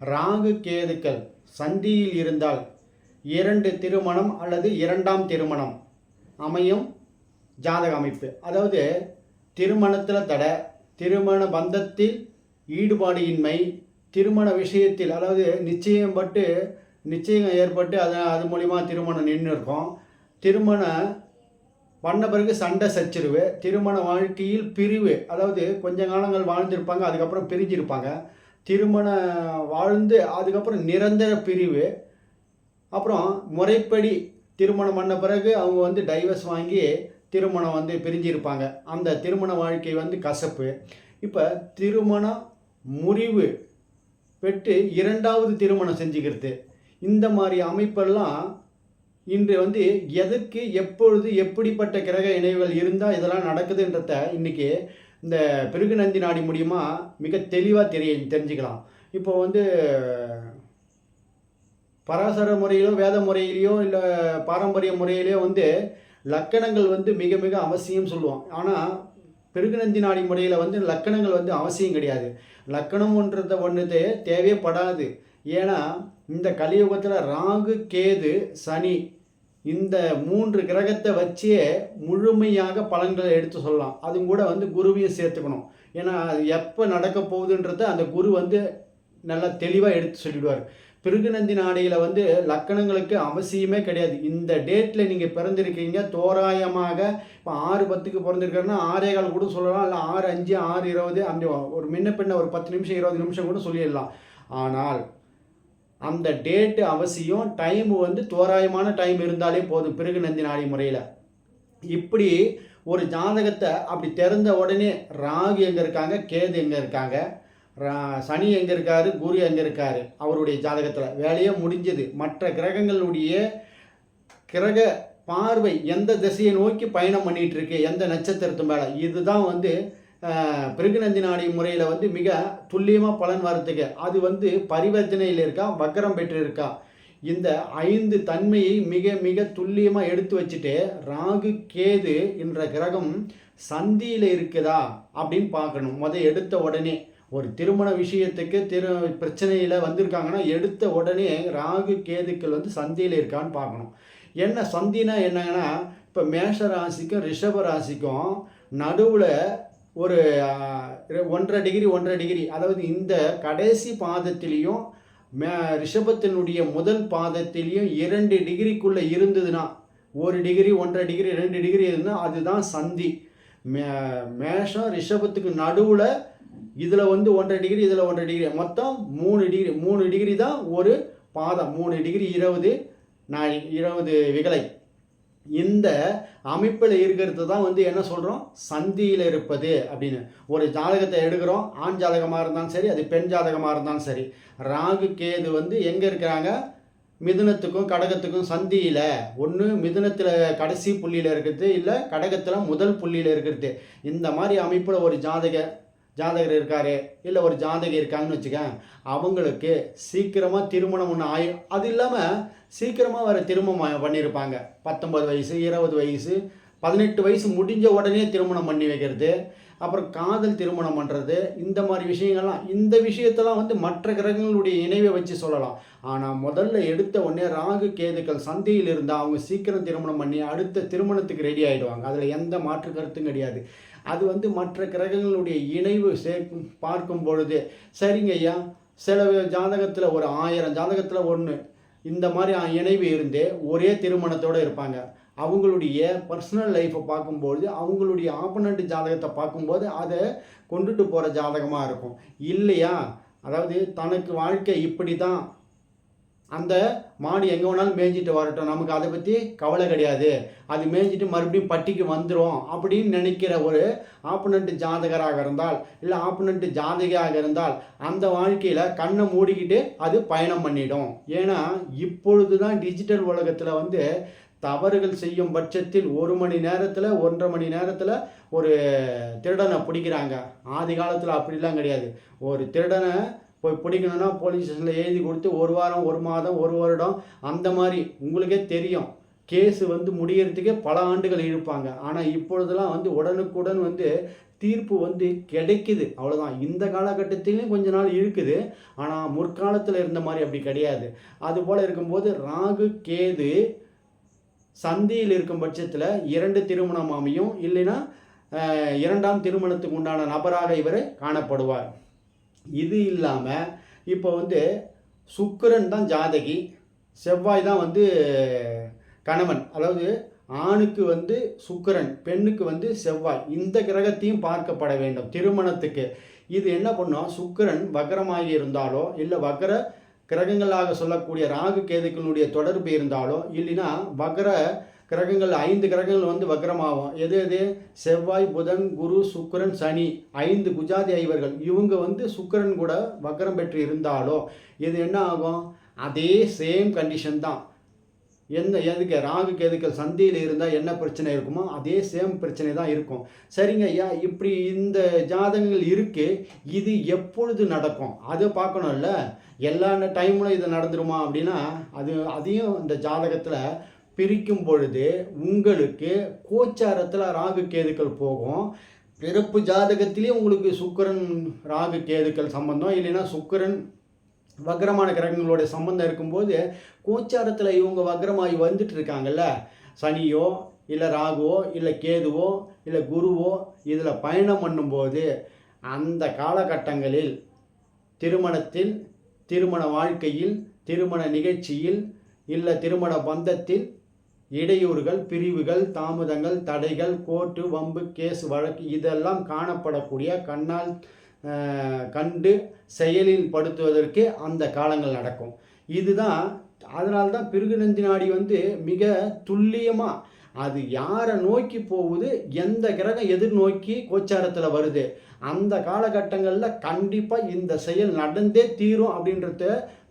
ராகு கேதுக்கள் சந்தியில் இருந்தால் இரண்டு திருமணம் அல்லது இரண்டாம் திருமணம் அமையும் ஜாதக அமைப்பு. அதாவது திருமணத்தில் தடை திருமண பந்தத்தில் ஈடுபாடு இன்மை திருமண விஷயத்தில் அதாவது நிச்சயம் பட்டு நிச்சயம் ஏற்பட்டு அது அது மூலிமா திருமணம் நின்று இருக்கும் திருமண பண்ண பிறகு சண்டை சச்சிருவு திருமண வாழ்க்கையில் பிரிவு அதாவது கொஞ்ச காலங்கள் வாழ்ந்திருப்பாங்க அதுக்கப்புறம் பிரிஞ்சிருப்பாங்க. திருமண வாழ்ந்து அதுக்கப்புறம் நிரந்தர பிரிவு. அப்புறம் முறைப்படி திருமணம் பண்ண பிறகு அவங்க வந்து டைவர்ஸ் வாங்கி திருமணம் வந்து பிரிஞ்சிருப்பாங்க. அந்த திருமண வாழ்க்கை வந்து கசப்பு. இப்போ திருமணம் முறிவு பெற்று இரண்டாவது திருமணம் செஞ்சுக்கிறது. இந்த மாதிரி அமைப்பெல்லாம் இன்று வந்து எதற்கு எப்பொழுது எப்படிப்பட்ட கிரக இணைவுகள் இருந்தால் இதெல்லாம் நடக்குதுன்றத இன்றைக்கி இந்த பிருகு நந்தி நாடி மூலியமாக மிக தெளிவாக தெரிய தெரிஞ்சுக்கலாம். இப்போ வந்து பராசர முறையிலோ வேத முறையிலையோ இல்லை பாரம்பரிய முறையிலையோ வந்து லக்கணங்கள் வந்து மிக மிக அவசியம் சொல்லுவோம். ஆனால் பெருகுநந்தி நாடி முறையில் வந்து லக்கணங்கள் வந்து அவசியம் கிடையாது. லக்கணம்ன்றத ஒன்றுது தேவைப்படாது. ஏன்னா இந்த கலியுகத்தில் ராகு கேது சனி இந்த மூன்று கிரகத்தை வச்சே முழுமையாக பலன்களை எடுத்து சொல்லலாம். அதுவும் கூட வந்து குருவையும் சேர்த்துக்கணும். ஏன்னா அது எப்போ நடக்க போகுதுன்றத அந்த குரு வந்து நல்லா தெளிவாக எடுத்து சொல்லிடுவார். பிருகுநந்தி நாடையில் வந்து லக்கணங்களுக்கு அவசியமே கிடையாது. இந்த டேட்டில் நீங்கள் பிறந்திருக்கீங்க தோராயமாக இப்போ ஆறு பத்துக்கு பிறந்திருக்காருன்னா ஆறே கால் கூட சொல்லலாம். இல்லை ஆறு அஞ்சு ஆறு இருபது அந்த ஒரு முன்ன பின்ன ஒரு பத்து நிமிஷம் இருபது நிமிஷம் கூட சொல்லிடலாம். ஆனால் அந்த டேட்டு அவசியம் டைம் வந்து தோராயமான டைம் இருந்தாலே போதும் பிறகு நந்தி நாடி முறையில். இப்படி ஒரு ஜாதகத்தை அப்படி திறந்த உடனே ராகு எங்கே இருக்காங்க கேது எங்கே இருக்காங்க ரா- சனி எங்கே இருக்காரு குரு எங்கே இருக்காரு அவருடைய ஜாதகத்தில். வேலையே முடிஞ்சது. மற்ற கிரகங்களுடைய கிரக பார்வை எந்த திசையை நோக்கி பயணம் பண்ணிட்டு இருக்கு எந்த நட்சத்திரத்து மேலே. இதுதான் வந்து பிருகுநந்தி நாடி முறையில் வந்து மிக துல்லியமாக பலன் வரத்துக்கு அது வந்து பரிவர்த்தனையில் இருக்கா வக்கரம் பெற்று இருக்கா இந்த ஐந்து தன்மையை மிக மிக துல்லியமாக எடுத்து வச்சுட்டு ராகு கேது என்ற கிரகம் சந்தியில் இருக்குதா அப்படின்னு பார்க்கணும். முதல் எடுத்த உடனே ஒரு திருமண விஷயத்துக்கு திரு பிரச்சனையில் வந்திருக்காங்கன்னா எடுத்த உடனே ராகு கேதுக்கள் வந்து சந்தியில் இருக்கான்னு பார்க்கணும். என்ன சந்தினா என்னங்கன்னா இப்போ மேஷ ராசிக்கும் ரிஷப ராசிக்கும் நடுவில் ஒரு ஒன்றரை டிகிரி ஒன்றரை டிகிரி. அதாவது இந்த கடைசி பாதத்திலையும் மே ரிஷபத்தினுடைய முதல் பாதத்திலையும் இரண்டு டிகிரிக்குள்ளே இருந்ததுன்னா ஒரு டிகிரி ஒன்றரை டிகிரி ரெண்டு டிகிரி இருந்தால் அதுதான் சந்தி. மே மேஷம் ரிஷபத்துக்கு நடுவில் இதில் வந்து ஒன்றரை டிகிரி இதில் ஒன்றரை டிகிரி. மொத்தம் மூணு டிகிரி மூணு டிகிரி தான் ஒரு பாதம். மூணு டிகிரி இருபது நான் இருபது விகலை. இந்த அமைப்பில் இருக்கிறது தான் வந்து என்ன சொல்கிறோம் சந்தியில் இருப்பது அப்படின்னு. ஒரு ஜாதகத்தை எடுக்கிறோம். ஆண் ஜாதகமாக இருந்தாலும் சரி அது பெண் ஜாதகமாக இருந்தாலும் சரி. ராகு கேது வந்து எங்கே இருக்கிறாங்க? மிதுனத்துக்கும் கடகத்துக்கும் சந்தியில். ஒன்று மிதுனத்தில் கடைசி புள்ளியில் இருக்கிறது இல்லை கடகத்தில் முதல் புள்ளியில் இருக்கிறது. இந்த மாதிரி அமைப்பில் ஒரு ஜாதக ஜாதகர் இருக்காரு இல்லை ஒரு ஜாதகி இருக்காங்கன்னு வச்சுக்கேன் அவங்களுக்கு சீக்கிரமாக திருமணம் ஒன்று ஆயி அது இல்லாமல் சீக்கிரமாக வர திருமணம் பண்ணியிருப்பாங்க பத்தொம்பது வயசு இருபது வயசு பதினெட்டு வயசு முடிஞ்ச உடனே திருமணம் பண்ணி வைக்கிறது. அப்புறம் காதல் திருமணம் பண்ணுறது இந்த மாதிரி விஷயங்கள்லாம் இந்த விஷயத்தெல்லாம் வந்து மற்ற கிரகங்களுடைய இணைவை வச்சு சொல்லலாம். ஆனால் முதல்ல எடுத்த உடனே ராகு கேதுக்கள் சந்தையில் இருந்தால் அவங்க சீக்கிரம் திருமணம் பண்ணி அடுத்த திருமணத்துக்கு ரெடி ஆகிடுவாங்க அதில் எந்த மாற்று கருத்தும் கிடையாது. அது வந்து மற்ற கிரகங்களுடைய இணைவு சேர்க்கும் பார்க்கும் பொழுது சரிங்க ஐயா சில ஜாதகத்தில் ஒரு ஆயிரம் ஜாதகத்தில் ஒன்று இந்த மாதிரி இணைவு இருந்து ஒரே திருமணத்தோடு இருப்பாங்க. அவங்களுடைய பர்சனல் லைஃப்பை பார்க்கும்போது அவங்களுடைய ஆப்பனண்ட் ஜாதகத்தை பார்க்கும்போது அதை கொண்டுட்டு போகிற ஜாதகமாக இருக்கும். இல்லையா? அதாவது தனக்கு வாழ்க்கை இப்படி தான் அந்த மாடு எங்கே வேணாலும் மேய்ஞ்சிட்டு வரட்டும். நமக்கு அதை பற்றி கவலை கிடையாது. அது மேய்ஞ்சிட்டு மறுபடியும் பட்டிக்கு வந்துடும் அப்படின்னு நினைக்கிற ஒரு ஆப்பனண்ட் ஜாதகராக இருந்தால் இல்லை ஆப்பனண்ட் ஜாதகியாக இருந்தால் அந்த வாழ்க்கையில் கண்ணை மூடிக்கிட்டு அது பயணம் பண்ணிடும். ஏன்னா இப்பொழுது தான் டிஜிட்டல் உலகத்தில் வந்து தவறுகள் செய்யும் பட்சத்தில் ஒரு மணி நேரத்தில் ஒன்றரை மணி நேரத்தில் ஒரு திருடனை பிடிக்கிறாங்க. ஆதி காலத்தில் அப்படிலாம் கிடையாது. ஒரு திருடனை போய் பிடிக்கணும்னா போலீஸ் ஸ்டேஷனில் எழுதி கொடுத்து ஒரு வாரம் ஒரு மாதம் ஒரு வருடம் அந்த மாதிரி உங்களுக்கே தெரியும். கேஸு வந்து முடியறதுக்கே பல ஆண்டுகள் இழுப்பாங்க. ஆனால் இப்பொழுதெல்லாம் வந்து உடனுக்குடன் வந்து தீர்ப்பு வந்து கிடைக்குது. அவ்வளோதான் இந்த காலகட்டத்திலையும் கொஞ்ச நாள் இருக்குது. ஆனால் முற்காலத்தில் இருந்த மாதிரி அப்படி கிடையாது. அதுபோல் இருக்கும்போது ராகு கேது சந்தியில் இருக்கும் பட்சத்தில் இரண்டு திருமணம் அமையும். இல்லைன்னா இரண்டாம் திருமணத்துக்கு உண்டான நபராக இவர் காணப்படுவார். இது இல்லாமல் இப்போ வந்து சுக்கிரன் தான் ஜாதகி செவ்வாய் தான் வந்து கணவன். அதாவது ஆணுக்கு வந்து சுக்கிரன் பெண்ணுக்கு வந்து செவ்வாய். இந்த கிரகத்தையும் பார்க்கப்பட வேண்டும் திருமணத்துக்கு. இது என்ன பண்ணோம்? சுக்கரன் வக்கரமாகி இருந்தாலோ இல்லை வக்கர கிரகங்களாக சொல்லக்கூடிய ராகு கேதுக்களுடைய தொடர்பு இருந்தாலோ இல்லைன்னா வக்ர கிரகங்கள் ஐந்து கிரகங்கள் வந்து வக்ரமாகும். எது எது? செவ்வாய் புதன் குரு சுக்கரன் சனி. ஐந்து குஜாதி ஐவர்கள். இவங்க வந்து சுக்கரன் கூட வக்ரம் பெற்று இருந்தாலோ இது என்ன ஆகும்? அதே சேம் கண்டிஷன் தான். என்ன எதுக்கு ராகு கேதுக்கள் சந்தியில் இருந்தால் என்ன பிரச்சனை இருக்குமோ அதே சேம் பிரச்சனை தான் இருக்கும். சரிங்க ஐயா இப்படி இந்த ஜாதகங்கள் இருக்குது இது எப்பொழுது நடக்கும்? அதை பார்க்கணும்ல. எல்லா டைம்லும் இது நடந்துருமா அப்படின்னா அது அதையும் இந்த ஜாதகத்தில் பிரிக்கும் பொழுது உங்களுக்கு கோச்சாரத்தில் ராகு கேதுக்கள் போகும். பிறப்பு ஜாதகத்திலே உங்களுக்கு சுக்கிரன் ராகு கேதுக்கள் சம்பந்தம். இல்லைன்னா சுக்கிரன் வக்ரமான கிரகங்களோட சம்பந்தம் இருக்கும்போது கோச்சாரத்தில் இவங்க வக்ரமாகி வந்துட்டு இருக்காங்கல்ல சனியோ இல்லை ராகுவோ இல்லை கேதுவோ இல்லை குருவோ இதில் பயணம் பண்ணும்போது அந்த காலகட்டங்களில் திருமணத்தில் திருமண வாழ்க்கையில் திருமண நிகழ்ச்சியில் இல்லை திருமண பந்தத்தில் இடையூறுகள் பிரிவுகள் தாமதங்கள் தடைகள் கோர்ட்டு வம்பு கேஸ் வழக்கு இதெல்லாம் காணப்படக்கூடிய கண்ணால் கண்டு செயலில் படுத்துவதற்கு அந்த காலங்கள் நடக்கும். இதுதான் அதனால் தான் பிருகுநந்தி நாடி வந்து மிக துல்லியமாக அது யாரை நோக்கி போகுது எந்த கிரகம் எதிர்நோக்கி கோச்சாரத்தில் வருது. அந்த காலகட்டங்களில் கண்டிப்பாக இந்த செயல் நடந்தே தீரும் அப்படின்றத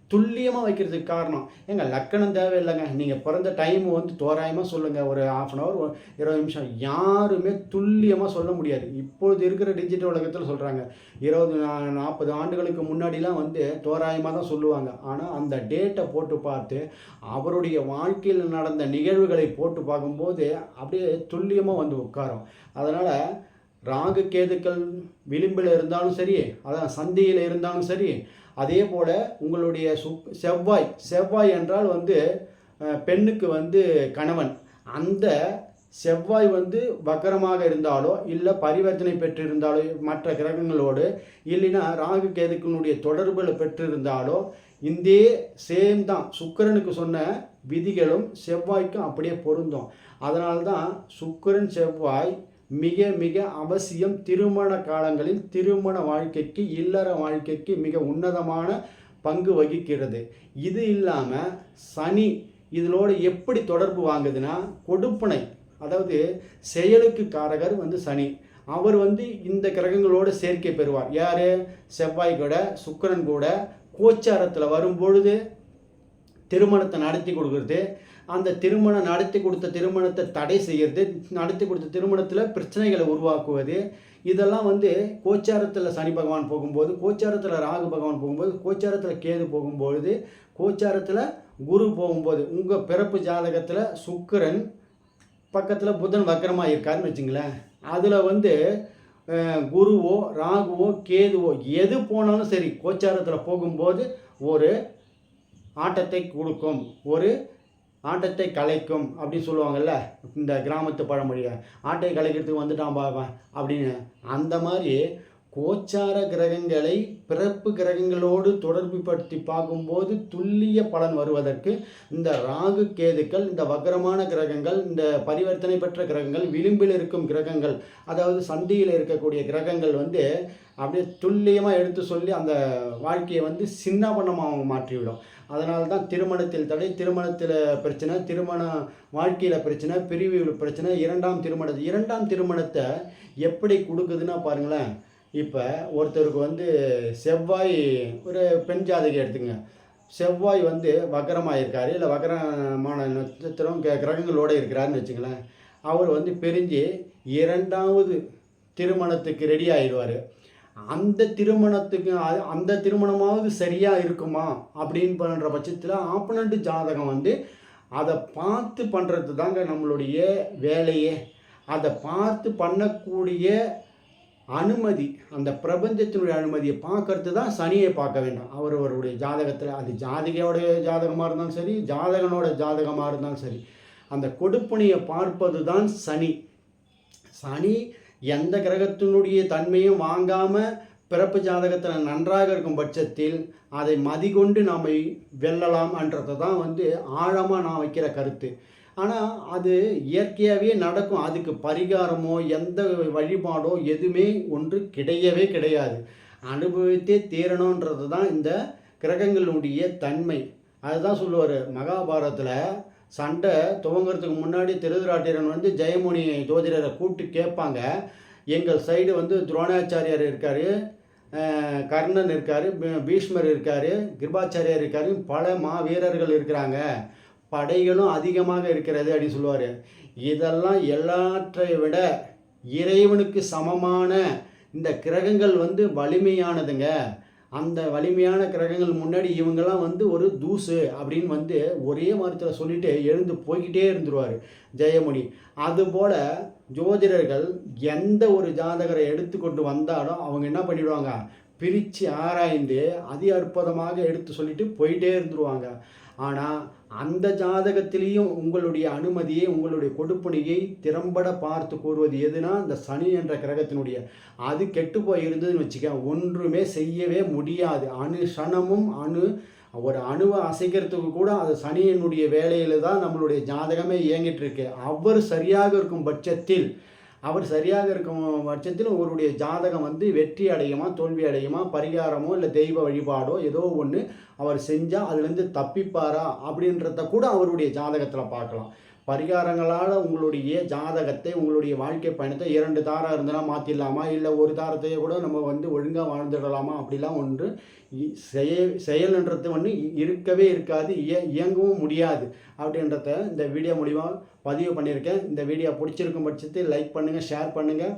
துல்லியமாக வைக்கிறதுக்கு காரணம். ஏங்க லக்கணம் தேவையில்லைங்க. நீங்கள் பிறந்த டைம் வந்து தோராயமாக சொல்லுங்கள் ஒரு ஆஃப் அன் ஹவர் இருபது நிமிஷம். யாருமே துல்லியமாக சொல்ல முடியாது. இப்பொழுது இருக்கிற டிஜிட்டல் உலகத்தில் சொல்கிறாங்க இருபது நா- நாற்பது ஆண்டுகளுக்கு முன்னாடிலாம் வந்து தோராயமாக தான் சொல்லுவாங்க. ஆனால் அந்த டேட்டை போட்டு பார்த்து அவருடைய வாழ்க்கையில் நடந்த நிகழ்வுகளை போட்டு பார்க்கும்போது அப்படியே துல்லியமாக வந்து உட்காரும். அதனால் ராகு கேதுக்கள் விளிம்பில் இருந்தாலும் சரி அதான் சந்தியில் இருந்தாலும் சரி அதே போல் உங்களுடைய சு செவ்வாய் செவ்வாய் என்றால் வந்து பெண்ணுக்கு வந்து கணவன். அந்த செவ்வாய் வந்து வக்கரமாக இருந்தாலோ இல்லை பரிவர்த்தனை பெற்றிருந்தாலோ மற்ற கிரகங்களோடு இல்லைன்னா ராகு கேதுக்களுடைய தொடர்பில் பெற்றிருந்தாலோ இந்தே சேம் தான். சுக்கிரனுக்கு சொன்ன விதிகளும் செவ்வாய்க்கும் அப்படியே பொருந்தும். அதனால்தான் தான் செவ்வாய் மிக மிக அவசியம் திருமண காலங்களில் திருமண வாழ்க்கைக்கு இல்லற வாழ்க்கைக்கு மிக உன்னதமான பங்கு வகிக்கிறது. இது இல்லாமல் சனி இதனோடு எப்படி தொடர்பு வாங்குதுன்னா கொடுப்பனை அதாவது செயலுக்கு காரகர் வந்து சனி. அவர் வந்து இந்த கிரகங்களோடு சேர்க்கை பெறுவார். யார்? செவ்வாய் கூட சுக்கரன் கூட கோச்சாரத்தில் வரும்பொழுது திருமணத்தை நடத்தி கொடுக்குறது. அந்த திருமணம் நடத்தி கொடுத்த திருமணத்தை தடை செய்கிறது நடத்தி கொடுத்த திருமணத்தில் பிரச்சனைகளை உருவாக்குவது இதெல்லாம் வந்து கோச்சாரத்தில் சனி பகவான் போகும்போது கோச்சாரத்தில் ராகு பகவான் போகும்போது கோச்சாரத்தில் கேது போகும்பொழுது கோச்சாரத்தில் குரு போகும்போது உங்கள் பிறப்பு ஜாதகத்தில் சுக்கிரன் பக்கத்தில் புதன் வக்கரமாக இருக்காருன்னு வச்சுங்களேன். அதில் வந்து குருவோ ராகுவோ கேதுவோ எது போனாலும் சரி கோச்சாரத்தில் போகும்போது ஒரு ஆட்டத்தை கொடுக்கும். ஒரு ஆட்டத்தை கலைக்கும் அப்படின்னு சொல்லுவாங்கல்ல இந்த கிராமத்து பழமொழியை. ஆட்டை கலைக்கிறதுக்கு வந்துட்டான் பாவன் அப்படின்னு. அந்த மாதிரி கோச்சார கிரகங்களை பிறப்பு கிரகங்களோடு தொடர்புபடுத்தி பார்க்கும்போது துல்லிய பலன் வருவதற்கு இந்த ராகு கேதுக்கள் இந்த வக்ரமான கிரகங்கள் இந்த பரிவர்த்தனை பெற்ற கிரகங்கள் விளிம்பில் இருக்கும் கிரகங்கள் அதாவது சந்தியில் இருக்கக்கூடிய கிரகங்கள் வந்து அப்படியே துல்லியமாக எடுத்து சொல்லி அந்த வாழ்க்கையை வந்து சின்ன பண்ணமாக மாற்றிவிடும். அதனால தான் திருமணத்தில் தடை திருமணத்தில் பிரச்சனை திருமண வாழ்க்கையில் பிரச்சனை பிரிவு பிரச்சனை இரண்டாம் திருமணத்தை இரண்டாம் திருமணத்தை எப்படி கொடுக்குதுன்னா பாருங்களேன். இப்போ ஒருத்தருக்கு வந்து செவ்வாய் ஒரு பெண் ஜாதகம் எடுத்துங்க. செவ்வாய் வந்து வக்கரமாக இருக்காரு இல்லை வக்கரமான நட்சத்திரம் க- கிரகங்களோட இருக்கிறாருன்னு வச்சுங்களேன். அவர் வந்து பிரிஞ்சு இரண்டாவது திருமணத்துக்கு ரெடி ஆயிடுவார். அந்த திருமணத்துக்கு அந்த திருமணமாவது சரியாக இருக்குமா? அப்படின்னு பண்ணுற பட்சத்தில் ஆப்பனண்ட் ஜாதகம் வந்து அதை பார்த்து பண்ணுறது தாங்க நம்மளுடைய வேலையே. அதை பார்த்து பண்ணக்கூடிய அனுமதி அந்த பிரபஞ்சத்தினுடைய அனுமதியை பார்க்கறது தான் சனியை பார்க்க வேண்டும். அவருடைய ஜாதகத்தில் அது ஜாதிகையோடைய ஜாதகமாக இருந்தாலும் சரி ஜாதகனோட ஜாதகமாக இருந்தாலும் சரி அந்த கொடுப்பனையை பார்ப்பது தான் சனி. சனி எந்த கிரகத்தினுடைய தன்மையும் வாங்காமல் பிறப்பு ஜாதகத்தில் நன்றாக இருக்கும் பட்சத்தில் அதை மதிகொண்டு நாம் வெல்லலாம் என்றதை தான் வந்து ஆழமாக நான் வைக்கிற கருத்து. ஆனால் அது இயற்கையாகவே நடக்கும். அதுக்கு பரிகாரமோ எந்த வழிபாடோ எதுவுமே ஒன்று கிடையவே கிடையாது. அனுபவித்தே தீரணுன்றது தான் இந்த கிரகங்களுடைய தன்மை. அதுதான் சொல்லுவார் மகாபாரதத்தில் சண்டை துவங்குறதுக்கு முன்னாடி திருதராட்டிரன் வந்து ஜெயமுனி ஜோதிடரை கூப்பிட்டு கேட்பாங்க. எங்கள் சைடு வந்து துரோணாச்சாரியார் இருக்கார் கர்ணன் இருக்கார் பீஷ்மர் இருக்கார் கிருபாச்சாரியார் இருக்கார். பல மாவீரர்கள் இருக்கிறாங்க. படைகளும் அதிகமாக இருக்கிறது அப்படின்னு சொல்லுவார். இதெல்லாம் எல்லாற்றை விட இறைவனுக்கு சமமான இந்த கிரகங்கள் வந்து வலிமையானதுங்க. அந்த வலிமையான கிரகங்கள் முன்னாடி இவங்கெல்லாம் வந்து ஒரு தூசு அப்படின்னு வந்து ஒரே வாரத்தில் சொல்லிட்டு எழுந்து போய்கிட்டே இருந்துருவார் ஜெயமணி அதுபோல் ஜோதிடர்கள் எந்த ஒரு ஜாதகரை எடுத்துக்கொண்டு வந்தாலும் அவங்க என்ன பண்ணிடுவாங்க? பிரித்து ஆராய்ந்து அதி அற்புதமாக எடுத்து சொல்லிட்டு போயிட்டே இருந்துருவாங்க. ஆனால் அந்த ஜாதகத்திலையும் உங்களுடைய அனுமதியை உங்களுடைய கொடுப்பணியை திறம்பட பார்த்து கூறுவது எதுனா அந்த சனி என்ற கிரகத்தினுடைய அது கெட்டு போய் இருந்ததுன்னு வச்சுக்க ஒன்றுமே செய்யவே முடியாது. அணு சனமும் அணு ஒரு அணுவை அசைக்கிறதுக்கு கூட அது சனியினுடைய வேலையில் தான் நம்மளுடைய ஜாதகமே இயங்கிட்டு இருக்கு. அவர் சரியாக இருக்கும் பட்சத்தில் அவர் சரியாக இருக்கும் பட்சத்தில் அவருடைய ஜாதகம் வந்து வெற்றி அடையுமா தோல்வி அடையுமா பரிகாரமோ இல்லை தெய்வ வழிபாடோ ஏதோ ஒன்று அவர் செஞ்சால் அதுலேருந்து தப்பிப்பாரா அப்படின்றத கூட அவருடைய ஜாதகத்தில் பார்க்கலாம். பரிகாரங்களால் உங்களுடைய ஜாதகத்தை உங்களுடைய வாழ்க்கை பயணத்தை இரண்டு தாரம் இருந்தனா மாற்றிடலாமா இல்லை ஒரு தாரத்தையே கூட நம்ம வந்து ஒழுங்காக வாழ்ந்துடலாமா? அப்படிலாம் ஒன்று செய செயல்ன்றது ஒன்று இருக்கவே இருக்காது. இய இயங்கவும் முடியாது. அப்படின்றத இந்த வீடியோ மூலிமா பதிவு பண்ணியிருக்கேன். இந்த வீடியோ பிடிச்சிருக்கும் பட்சத்தில் லைக் பண்ணுங்கள் ஷேர் பண்ணுங்கள்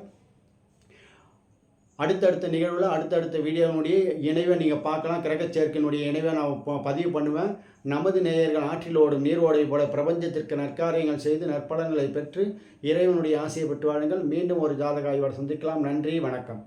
அடுத்தடுத்த நிகழ்வில் அடுத்தடுத்த வீடியோனுடைய இணைவை நீங்கள் பார்க்கலாம். கிரக சேர்க்கையினுடைய இணைவை நான் பதிவு பண்ணுவேன். நமது நேயர்கள் ஆற்றில் ஓடும் நீர் ஓடை போல பிரபஞ்சத்திற்கு நற்காரியங்கள் செய்து நற்பலன்களை பெற்று இறைவனுடைய ஆசையை பெற்று வாழுங்கள். மீண்டும் ஒரு ஜாதக ஆய்வோடு சந்திக்கலாம். நன்றி. வணக்கம்.